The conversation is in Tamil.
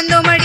நடந்தோம்